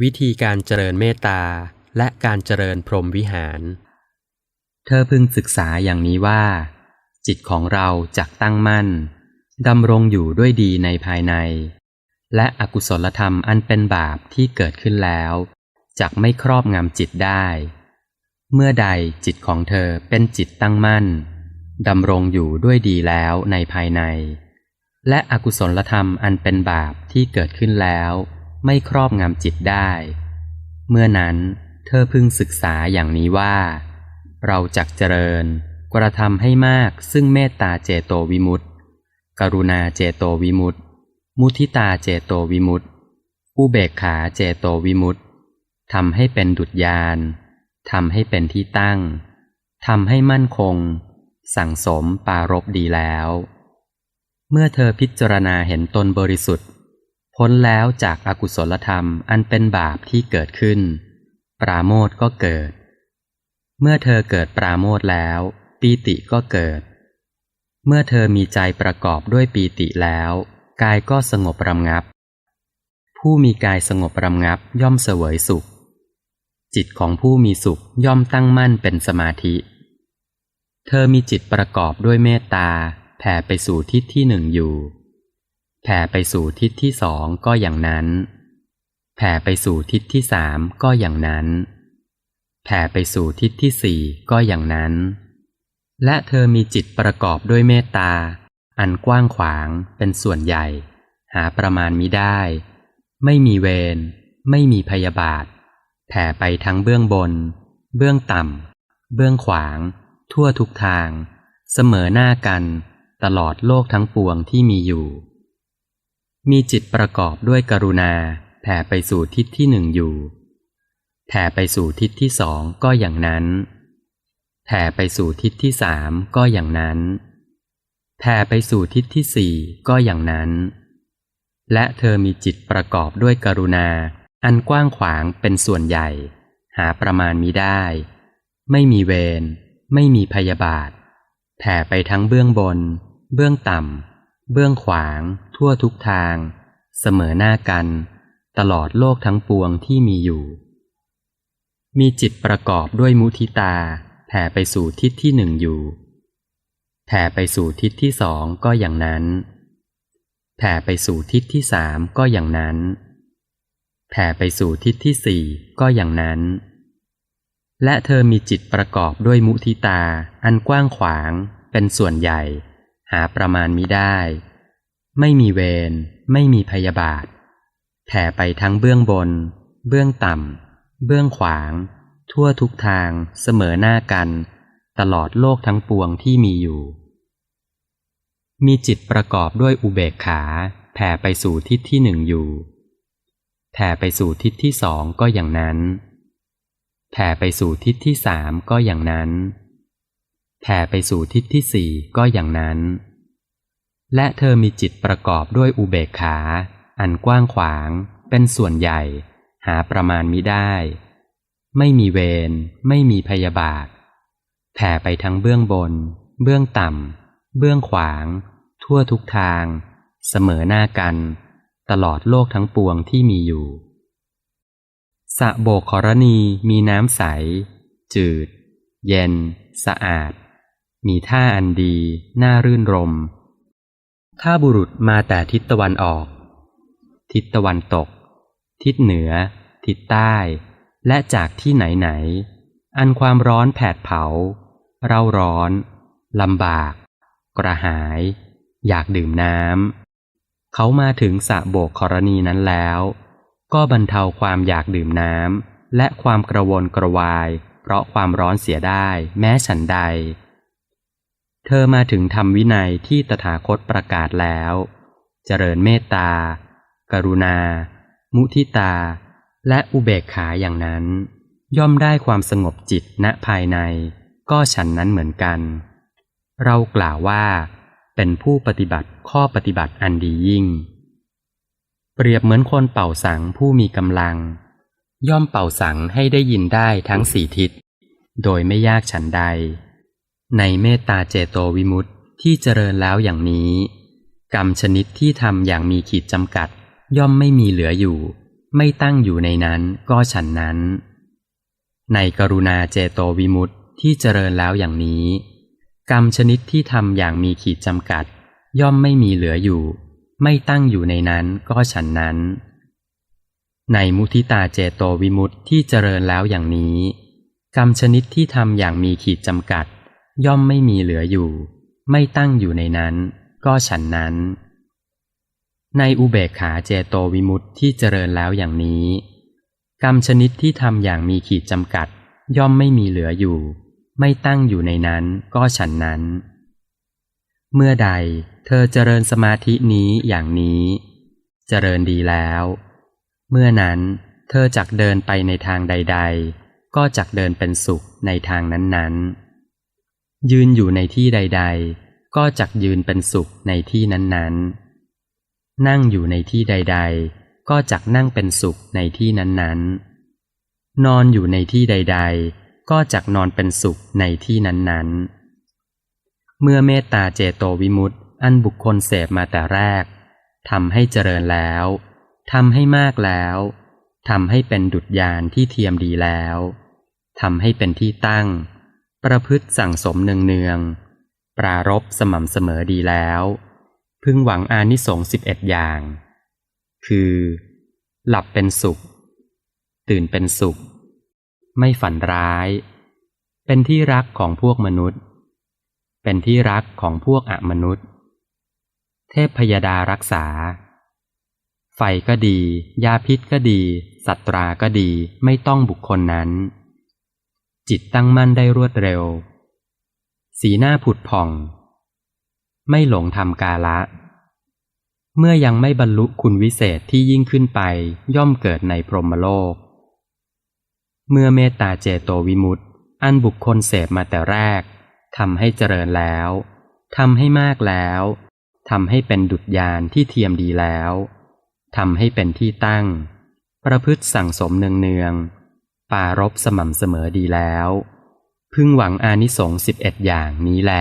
วิธีการเจริญเมตตาและการเจริญพรหมวิหาร เธอพึงศึกษาอย่างนี้ว่า จิตของเราจักตั้งมั่นดำรงอยู่ด้วยดีในภายใน และอกุศลธรรมอันเป็นบาปที่เกิดขึ้นแล้วจักไม่ครอบงำจิตได้ เมื่อใดจิตของเธอเป็นจิตตั้งมั่นดำรงอยู่ด้วยดีแล้วในภายใน และอกุศลธรรมอันเป็นบาปที่เกิดขึ้นแล้ว ไม่ครอบงำจิตได้ เมื่อนั้นเธอพึงศึกษาอย่างนี้ว่า เราจักเจริญ กระทำให้มากซึ่งเมตตาเจโตวิมุตติ กรุณาเจโตวิมุตติ มุทิตาเจโตวิมุตติ อุเบกขาเจโตวิมุตติทำให้เป็นดุจยานทำให้เป็นที่ตั้งทำให้มั่นคง สั่งสมปารบดีแล้ว เมื่อเธอพิจารณาเห็นตนบริสุทธิ์ พ้นแล้วจากอากุศลธรรมอันเป็นบาปที่เกิดขึ้น ปราโมทก็เกิด เมื่อเธอเกิดปราโมทแล้ว ปีติก็เกิด เมื่อเธอมีใจประกอบด้วยปีติแล้ว กายก็สงบรำงับ ผู้มีกายสงบรำงับย่อมเสวยสุข จิตของผู้มีสุขย่อมตั้งมั่นเป็นสมาธิ เธอมีจิตประกอบด้วยเมตตาแผ่ไปสู่ทิศที่หนึ่งอยู่ แผ่ไปสู่ทิศที่สองก็อย่างนั้น แผ่ไปสู่ทิศที่สามก็อย่างนั้น แผ่ไปสู่ทิศที่สี่ก็อย่างนั้น และเธอมีจิตประกอบด้วยเมตตา อันกว้างขวางเป็นส่วนใหญ่ หาประมาณมิได้ ไม่มีเวร ไม่มีพยาบาท แผ่ไปทั้งเบื้องบน เบื้องต่ำ เบื้องขวาง ทั่วทุกทาง เสมอหน้ากัน ตลอดโลกทั้งปวงที่มีอยู่ มีจิตประกอบด้วยกรุณาแผ่ไปสู่ทิศที่หนึ่งอยู่แผ่ไปสู่ทิศที่สองก็อย่างนั้นแผ่ไปสู่ทิศที่สามก็อย่างนั้นแผ่ไปสู่ทิศที่สี่ก็อย่างนั้น และเธอมีจิตประกอบด้วยกรุณา อันกว้างขวางเป็นส่วนใหญ่ หาประมาณมิได้ ไม่มีเวร ไม่มีพยาบาทแผ่ไปทั้งเบื้องบน เบื้องต่ำ เบื้องขวาง ทั่วทุกทาง เสมอหน้ากัน ตลอดโลกทั้งปวงที่มีอยู่ มีจิตประกอบด้วยมุทิตา แผ่ไปสู่ทิศที่หนึ่งอยู่ แผ่ไปสู่ทิศที่สองก็อย่างนั้น แผ่ไปสู่ทิศที่สามก็อย่างนั้น แผ่ไปสู่ทิศที่สี่ก็อย่างนั้น และเธอมีจิตประกอบด้วยมุทิตา อันกว้างขวาง เป็นส่วนใหญ่ หาประมาณมิได้ ไม่มีเวร ไม่มีพยาบาท แผ่ไปทั้งเบื้องบน เบื้องต่ำ เบื้องขวาง ทั่วทุกทางเสมอหน้ากัน ตลอดโลกทั้งปวงที่มีอยู่ มีจิตประกอบด้วยอุเบกขา แผ่ไปสู่ทิศที่หนึ่งอยู่ แผ่ไปสู่ทิศที่สองก็อย่างนั้น แผ่ไปสู่ทิศที่สามก็อย่างนั้น แผ่ไปสู่ทิศที่สี่ก็อย่างนั้น และเธอมีจิตประกอบด้วยอุเบกขา อันกว้างขวาง เป็นส่วนใหญ่ หาประมาณมิได้ ไม่มีเวรไม่มีพยาบาท แผ่ไปทั้งเบื้องบน เบื้องต่ำ เบื้องขวาง ทั่วทุกทาง เสมอหน้ากัน ตลอดโลกทั้งปวงที่มีอยู่สระโบกขรณีมีน้ำใส จืด เย็น สะอาด มีท่าอันดี น่ารื่นรม ถ้าบุรุษมาแต่ทิศตะวันออก ทิศตะวันตก ทิศเหนือ ทิศใต้ และจากที่ไหนไหน อันความร้อนแผดเผา เร่าร้อนลำบาก กระหาย อยากดื่มน้ำ เขามาถึงสะโบกขรณีนั้นแล้ว ก็บรรเทาความอยากดื่มน้ำและความกระวนกระวาย เพราะความร้อนเสียได้ แม้ฉันใด เธอมาถึงธรรมวินัยที่ตถาคตประกาศแล้ว เจริญเมตตา กรุณา มุทิตา และอุเบกขาอย่างนั้น ย่อมได้ความสงบจิตณภายใน ก็ฉันนั้นเหมือนกัน เรากล่าวว่า เป็นผู้ปฏิบัติข้อปฏิบัติอันดียิ่ง เปรียบเหมือนคนเป่าสังผู้มีกำลัง ย่อมเป่าสังให้ได้ยินได้ทั้งสี่ทิศ โดยไม่ยากฉันใด ในเมตตาเจโตวิมุตติที่เจริญแล้วอย่างนี้ กรรมชนิดที่ทำอย่างมีขีดจำกัด ย่อมไม่มีเหลืออยู่ ไม่ตั้งอยู่ในนั้นก็ฉันนั้น ในกรุณาเจโตวิมุตติที่เจริญแล้วอย่างนี้ กรรมชนิดที่ทำอย่างมีขีดจำกัด ย่อมไม่มีเหลืออยู่ ไม่ตั้งอยู่ในนั้นก็ฉันนั้น ในมุทิตาเจโตวิมุตติที่เจริญแล้วอย่างนี้ กรรมชนิดที่ทำอย่างมีขีดจำกัด ย่อมไม่มีเหลืออยู่ ไม่ตั้งอยู่ในนั้น ก็ฉันนั้น ในอุเบกขาเจโตวิมุตติที่เจริญแล้วอย่างนี้ กรรมชนิดที่ทำอย่างมีขีดจำกัด ย่อมไม่มีเหลืออยู่ ไม่ตั้งอยู่ในนั้น ก็ฉันนั้น เมื่อใดเธอเจริญสมาธินี้อย่างนี้ เจริญดีแล้ว เมื่อนั้นเธอจักเดินไปในทางใด ๆ ก็จักเดินเป็นสุขในทางนั้นๆ ยืนอยู่ในที่ใด ๆ ก็จักยืนเป็นสุขในที่นั้นๆ นั่งอยู่ในที่ใด ๆ ก็จักนั่งเป็นสุขในที่นั้นๆ นอนอยู่ในที่ใด ๆ ก็จักนอนเป็นสุขในที่นั้นๆ เมื่อเมตตาเจโตวิมุตติอันบุคคลเสพมาแต่แรกทำให้เจริญแล้วทำให้มากแล้วทำให้เป็นดุจยานที่เทียมดีแล้วทำให้เป็นที่ตั้ง ประพฤติสั่งสมเนืองๆ ปรารบสม่ำเสมอดีแล้ว พึงหวังอานิสงส์สิบเอ็ดอย่าง คือ หลับเป็นสุข ตื่นเป็นสุข ไม่ฝันร้าย เป็นที่รักของพวกมนุษย์ เป็นที่รักของพวกอมนุษย์ เทพพยดารักษา ไฟก็ดี ยาพิษก็ดี สัตราก็ดี ไม่ต้องบุคคลนั้น จิตตั้งมั่นได้รวดเร็ว สีหน้าผุดผ่อง ไม่หลงทำกาละ เมื่อยังไม่บรรลุคุณวิเศษที่ยิ่งขึ้นไปย่อมเกิดในพรหมโลก เมื่อเมตตาเจโตวิมุตติอันบุคคลเสพมาแต่แรกทำให้เจริญแล้วทำให้มากแล้วทำให้เป็นดุจยานที่เทียมดีแล้วทำให้เป็นที่ตั้ง ประพฤติสั่งสมเนืองๆ ปารบสม่ำเสมอดีแล้ว พึงหวังอานิสงส์สิบเอ็ดอย่างนี้แล